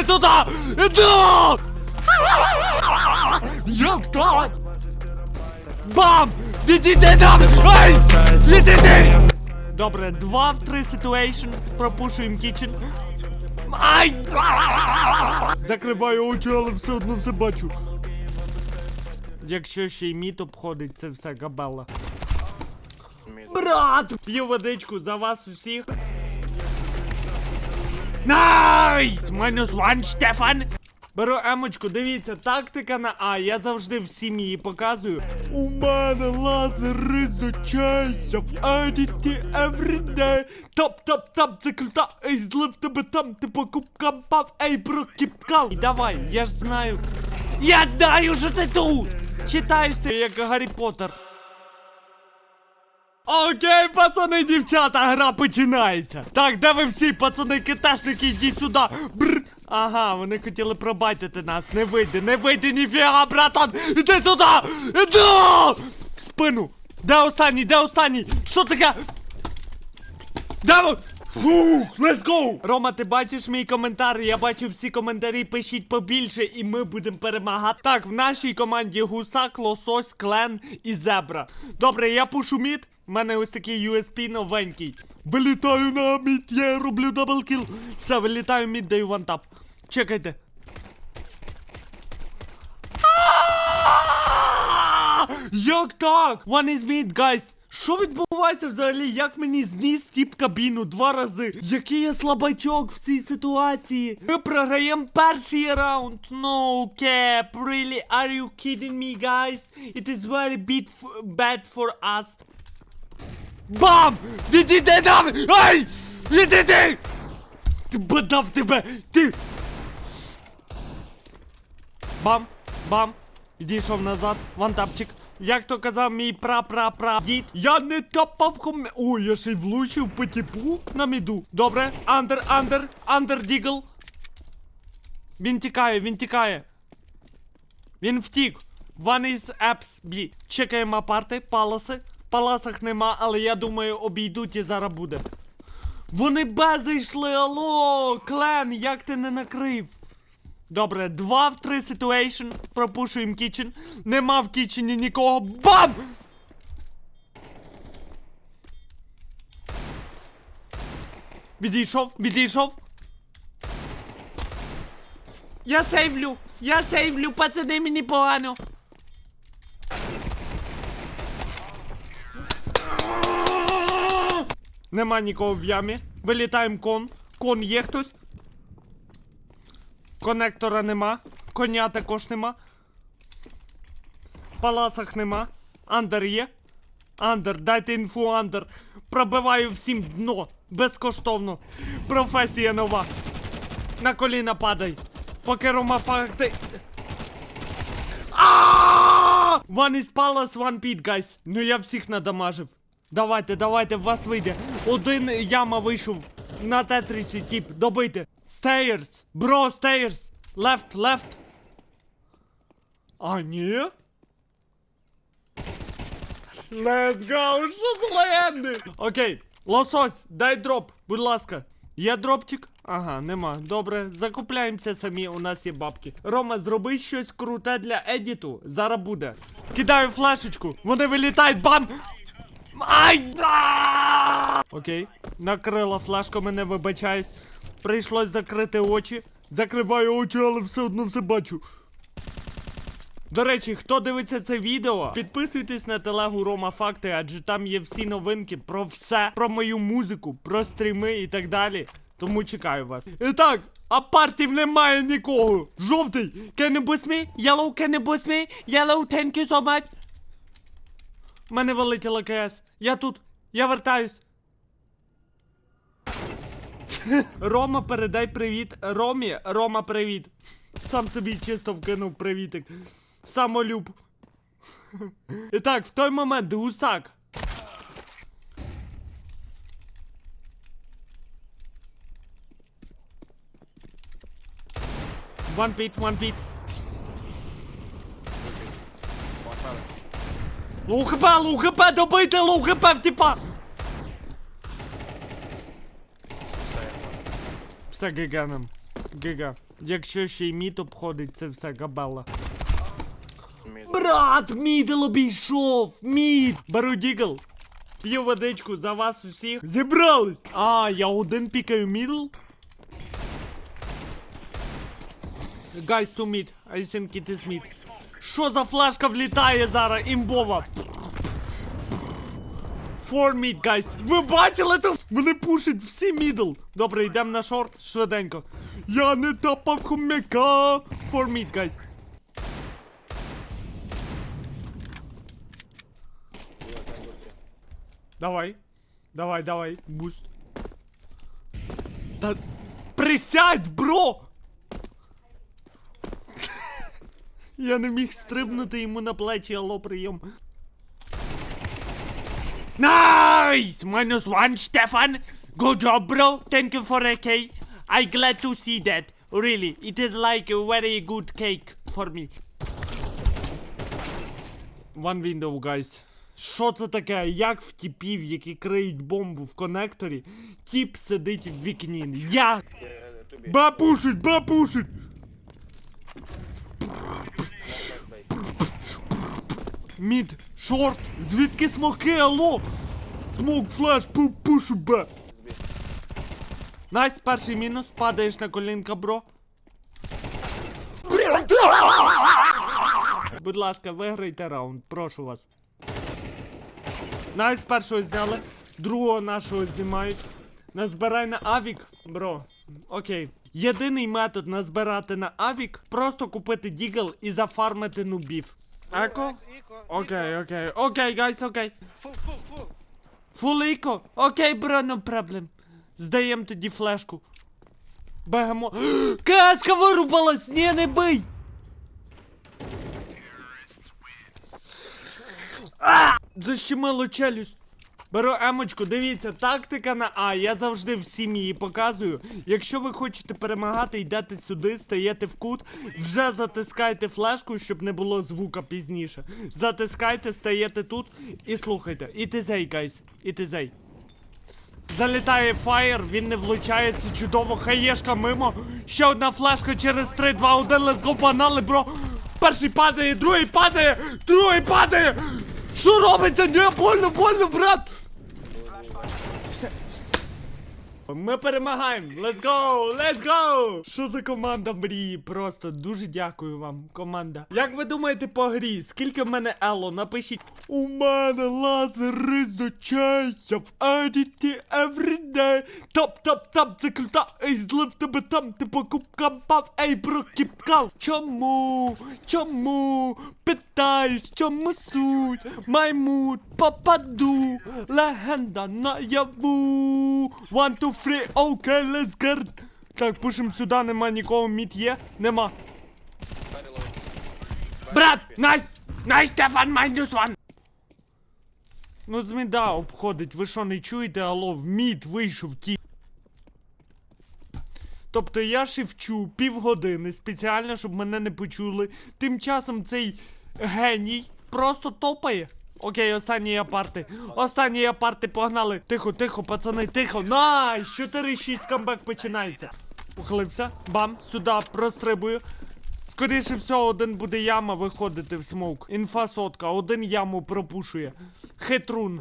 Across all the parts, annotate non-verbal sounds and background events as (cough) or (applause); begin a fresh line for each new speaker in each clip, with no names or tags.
Іди сюди! Іди! Як так? Бам! Іди там! Ай! Іди! Добре, два в три ситуейшн. Пропушуємо кічен. Ай! Закриваю очі, але все одно все бачу. Якщо ще й міт обходить, це все габела. Брат! П'ю водичку за вас усіх. Найс! Мінус ван, Штефан! Беру емочку, дивіться, тактика на А, я завжди всім її показую. У мене лазер изучає в едіті everyday. Це крута, ей, злив тебе там, ти покупкам пав, ей, прокіпкав. І давай, я ж знаю. Я знаю, що ти тут! Читаєш це як Гаррі Поттер. Окей, пацани, дівчата, гра починається. Так, де ви всі, пацани, китешники, йдіть сюди. Бр. Ага, вони хотіли пробайтити нас. Не вийде, не вийде ніфіга, братан! Іди сюди! Іди! В спину! Де останній? Де останній? Що таке? Де ви? Фух, let's go! Рома, ти бачиш мій коментар? Я бачу всі коментарі, пишіть побільше, і ми будемо перемагати. Так, в нашій команді гусак, лосось, клен і зебра. Добре, я пушу мід. У мене ось такий USP новенький. Вилітаю на мід, я роблю даблкіл. Все, вилітаю мід, даю вантап. Чекайте. Як так? One is mid, guys. Що відбувається взагалі? Як мені зніс тіп кабіну два рази? Який я слабачок в цій ситуації? Ми програємо перший раунд. No cap. Really? Are you kidding me, guys? It is very bad for us. Бам! Відійди нам! Ай! Відійди! Ти бадав тебе! Ти! Бам! Бам! Відійшов назад, вантапчик. Як то казав мій пра-пра-пра дід, я не топав ком... Ой, я ще й влучив по типу на міду. Добре, андер, андер, андер дігл. Він тікає, він тікає. Він втік. One is apps B. Чекаємо апарти, паласи. Паласах нема, але я думаю, обійдуть і зараз буде. Вони Б зайшли, алло! Клен, як ти не накрив? Добре, два в три ситуейшн. Пропушуємо кічен. Нема в кічені нікого. Бам! Відійшов, відійшов. Я сейвлю! Я сейвлю, пацани, мені погано. Нема нікого в ямі. Вилітаємо кон. Кон є хтось. Конектора нема. Коня також нема. Паласах нема. Андер є. Андер, дайте інфу, Андер. Пробиваю всім дно. Безкоштовно. Професія нова. На коліна падай. Поки Рома факти. А! One is palace, one pit, guys. Ну я всіх надамажив. Давайте, давайте, в вас вийде. Один яма вийшов. На Т-30 тип, добити. Stairs, бро, stairs. Left, left. А, ні? Let's go! Що за легенди? Окей, лосось, дай дроп, будь ласка. Є дропчик? Ага, нема. Добре, закупляємося самі, у нас є бабки. Рома, зроби щось круте для едіту. Зараз буде. Кидаю флешечку. Вони вилітають, бам! Ай! Окей. Накрила флешка, мене вибачаюсь. Прийшлось закрити очі. Закриваю очі, але все одно все бачу. До речі, хто дивиться це відео, підписуйтесь на телегу Рома Факти, адже там є всі новинки про все, про мою музику, про стріми і так далі. Тому чекаю вас. І так, апартів немає нікого. Жовтий, can you boost me? Yellow, can you boost me? Yellow, thank you so much. Мене вилетіла КС. Я тут. Я вертаюсь. Рома, передай привіт. Ромі, Рома, привіт. Сам собі чисто вкинув привітик. Самолюб. І так, в той момент гусак. One beat, one beat. Лоу хп, лоу хп, добийте лоу хп в типа! Все гігенем. Гига. Якщо ще й мід обходить, це все габела. Брат, мідл обійшов! Мід! Беру дігл. П'ю водичку за вас усіх. Зібрались! А, я один пікаю мідл. Guys, to mid. I think it is mid. Що за флешка влітає зараз, імбова? For mid, guys. Ви бачили тут? Вони пушать всі мідл. Добре, йдемо на шорт швиденько. Я не тапав хомяка. For mid, guys. Давай. Давай, давай. Буст. Та присядь, бро! Я не міг стрибнути йому на плечі, алло, прийом. Nice! Minus one, Stefan! Good job, bro! Thank you for a cake. I glad to see that. Really, it is like a very good cake for me. One window, guys. Що це таке? Як в тіпів, які криють бомбу в конекторі, тіп сидить в вікні. Як? Бапушить, бапушить! Мід, шорт, звідки смоки, алло? Смок, флеш, пу, пушу, бе. Найс, перший мінус, падаєш на колінка, бро. Будь ласка, виграйте раунд, прошу вас. Найс, першого зняли, другого нашого знімають. Назбирай на авік, бро. Окей. Єдиний метод назбирати на авік просто купити дігл і зафармити нубів.
Іко,
Окей, окей, окей, гайс, окей.
full, full. Full
Фул іко? Окей, бро, no проблем. Здаєм тоді флешку. Бегемо. (gasps) Каска вирубалась! Ні, не бий! Защемило челюсть. Беру емочку, дивіться, тактика на А. Я завжди всім її показую. Якщо ви хочете перемагати, йдете сюди, стаєте в кут, вже затискайте флешку, щоб не було звука пізніше. Затискайте, стаєте тут і слухайте. Ітизей, гайс, ітизей. Залітає фаєр, він не влучає, це чудово, хаєшка мимо. Ще одна флешка через 3, 2, 1, let's go, погнали, бро. Перший падає, другий падає, другий падає. Що робиться? Не, больно, больно, брат. Ми перемагаємо! Let's go! Let's go! Що за команда мрії? Просто дуже дякую вам, команда. Як ви думаєте по грі? Скільки в мене ело? Напишіть. У мене лазери з очей, я в едіті everyday. Топ, топ, топ, це крута, ей, злив тебе там, ти по кубкам пав, ей, бро, кіпкал. Чому? Чому? Питаєш, чому суть? Маймут, попаду, легенда наяву. One, two, three, окей, let's get. Так, пушим сюди, нема нікого, мід є? Нема. Брат, найс! Найс, Стефан, майнус ван! Ну, з міда обходить, ви що не чуєте, алло, в мід вийшов ті. Тобто я шевчу півгодини спеціально, щоб мене не почули. Тим часом цей геній просто топає. Окей, останні апарти. Останні апарти погнали. Тихо, тихо, пацани, тихо. Найс! 4-6 камбек починається. Ухилився. Бам, сюди прострибую. Скоріше всього, один буде яма виходити в смоук. Інфа сотка, один яму пропушує. Хитрун.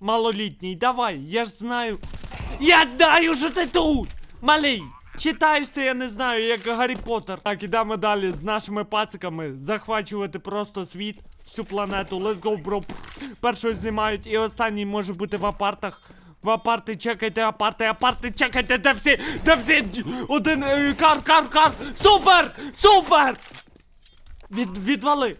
Малолітній, давай, я ж знаю. Я знаю, що ти тут! Малий! Читаєш це, я не знаю, як Гаррі Поттер. Так, ідемо далі з нашими пациками. Захвачувати просто світ, всю планету. Let's go, bro. Першого знімають, і останній може бути в апартах. В апарти, чекайте, апарти, апарти, чекайте, де всі, де всі, один, е, кар, кар, кар, супер, супер! Від, відвали.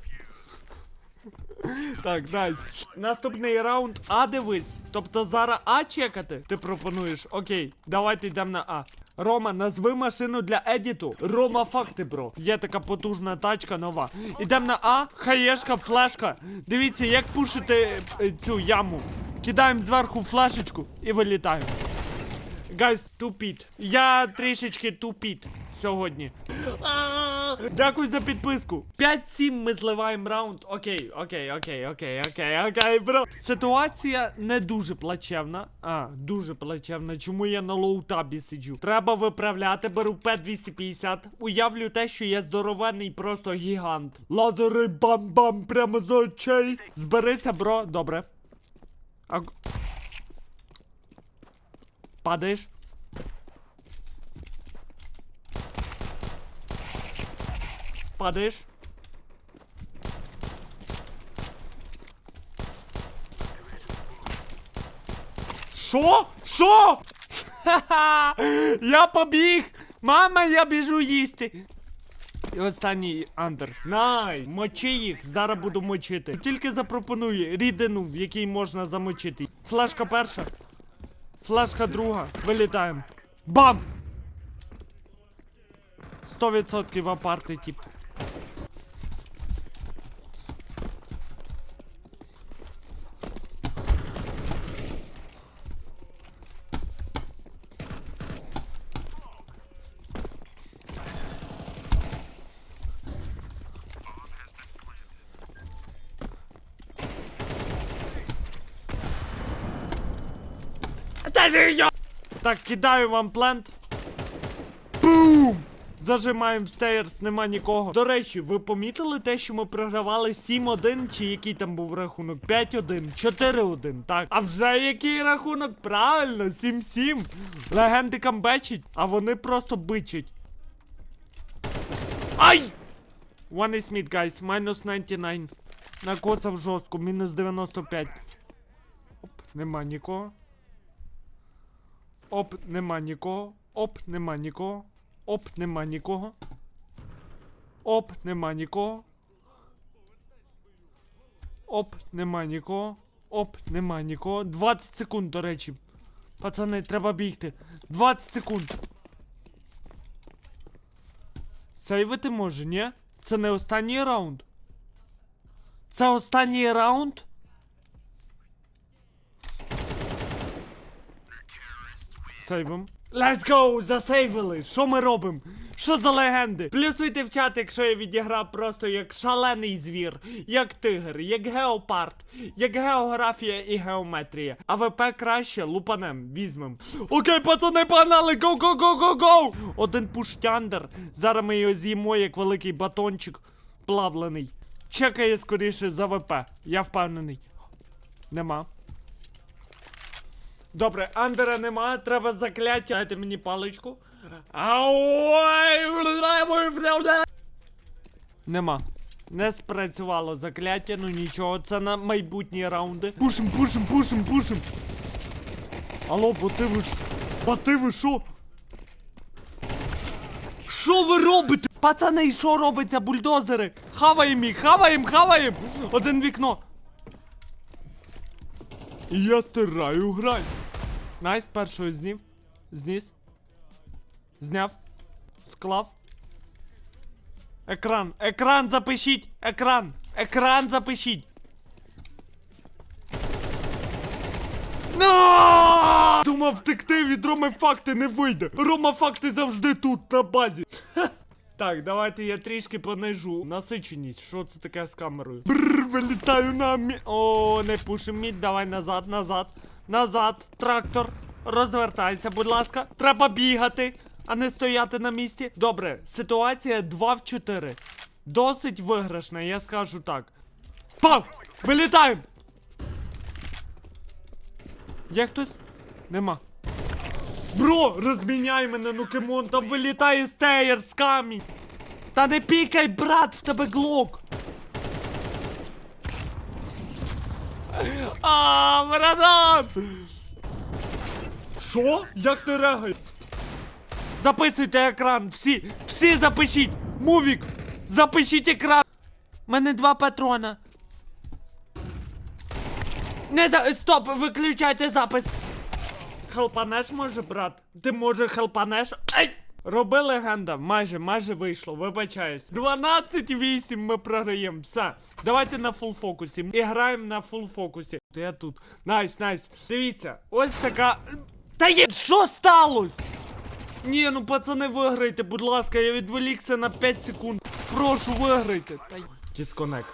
Так, найс. Наступний раунд А дивись. Тобто зараз А чекати. Ти пропонуєш. Окей, давайте йдемо на А. Рома, назви машину для едіту. Рома, факти, бро. Є така потужна тачка нова. Ідемо на А, хаєшка, флешка. Дивіться, як пушити е, цю яму. Кидаємо зверху флешечку і вилітаємо. Гайс, тупіт. Я трішечки тупіт сьогодні. Дякую за підписку. 5-7 ми зливаємо раунд. Окей, окей, окей, окей, окей, окей, бро. Ситуація не дуже плачевна. А, дуже плачевна. Чому я на лоутабі сиджу? Треба виправляти, беру П250. Уявлю те, що я здоровенний просто гігант. Лазери бам-бам прямо з очей. Зберися, бро, добре. А... Падаєш? Падаєш? Що? Що? Ха-ха! Я побіг! Мама, я біжу їсти. І останній андер. Най! Мочи їх, зараз буду мочити. Тільки запропоную рідину, в якій можна замочити. Флешка перша. Флешка друга. Вилітаємо. Бам! 100% апарти, тип. Так, кидаю вам плент. Бум! Зажимаємо стейрс, нема нікого. До речі, ви помітили те, що ми програвали 7-1, чи який там був рахунок? 5-1, 4-1, так. А вже який рахунок? Правильно, 7-7. Легенди камбечить, а вони просто бичать. Ай! One is mid, guys, minus 99. Накоцав жорстко, мінус 95. Оп, нема нікого. Оп, нема нікого. Оп, нема нікого. Оп, нема нікого. Оп, нема нікого. Оп, нема нікого. Оп, нема нікого. 20 секунд, до речі. Пацани, треба бігти. 20 секунд. Сейвити може, ні? Це не останній раунд. Це останній раунд? Сейвим. Let's go! Засейвили! Що ми робимо? Що за легенди? Плюсуйте в чат, якщо я відіграв просто як шалений звір, як тигр, як геопард, як географія і геометрія. А ВП краще лупанем, візьмем. Окей, пацани, погнали! Го, го, го, го, го! Один пуштяндер. Зараз ми його з'їмо як великий батончик плавлений. Чекає скоріше за ВП. Я впевнений. Нема. Добре, андера нема, треба закляття. Дайте мені паличку. Ай! Нема. Не спрацювало закляття, ну нічого, це на майбутні раунди. Пушим, пушим, пушим, пушим. Алло, боти ви ж. Боти ви що? Що ви робите? Пацани, що робиться, бульдозери? Хаваємо їх, хаваємо, хаваємо! Один вікно. І я стираю грань. Найс, першого знів. Зніс. Зняв. Склав. Екран. Екран запишіть! Екран! Екран запишіть! На! Думав втекти від Роми факти не вийде. Рома факти завжди тут, на базі. Так, давайте я трішки понижу. Насиченість, що це таке з камерою? Бррр, вилітаю на мі. О, не пушим мід, давай назад, назад. Назад, трактор. Розвертайся, будь ласка. Треба бігати, а не стояти на місці. Добре, ситуація 2 в 4. Досить виграшна, я скажу так. Пав! Вилітаємо! Є хтось? Нема. Бро, розміняй мене, ну кемон, там вилітає стеєр з камінь. Та не пікай, брат, в тебе глок. А, братан! Що? Як ти регай? Записуйте екран, всі, всі запишіть! Мувік! Запишіть екран! У мене два патрона. Не за... Стоп, виключайте запис. Хелпанеш може, брат? Ти може хелпанеш? Ай! Роби легенда, майже, майже вийшло, вибачаюсь. 12-8 ми програємо. Все. Давайте на фул фокусі. І граємо на фул фокусі. То я тут. Найс, найс. Дивіться, ось така. Та є. Що сталося? Ні, ну пацани, виграйте, будь ласка, я відволікся на 5 секунд. прошу, виграйте. Та. Дисконект.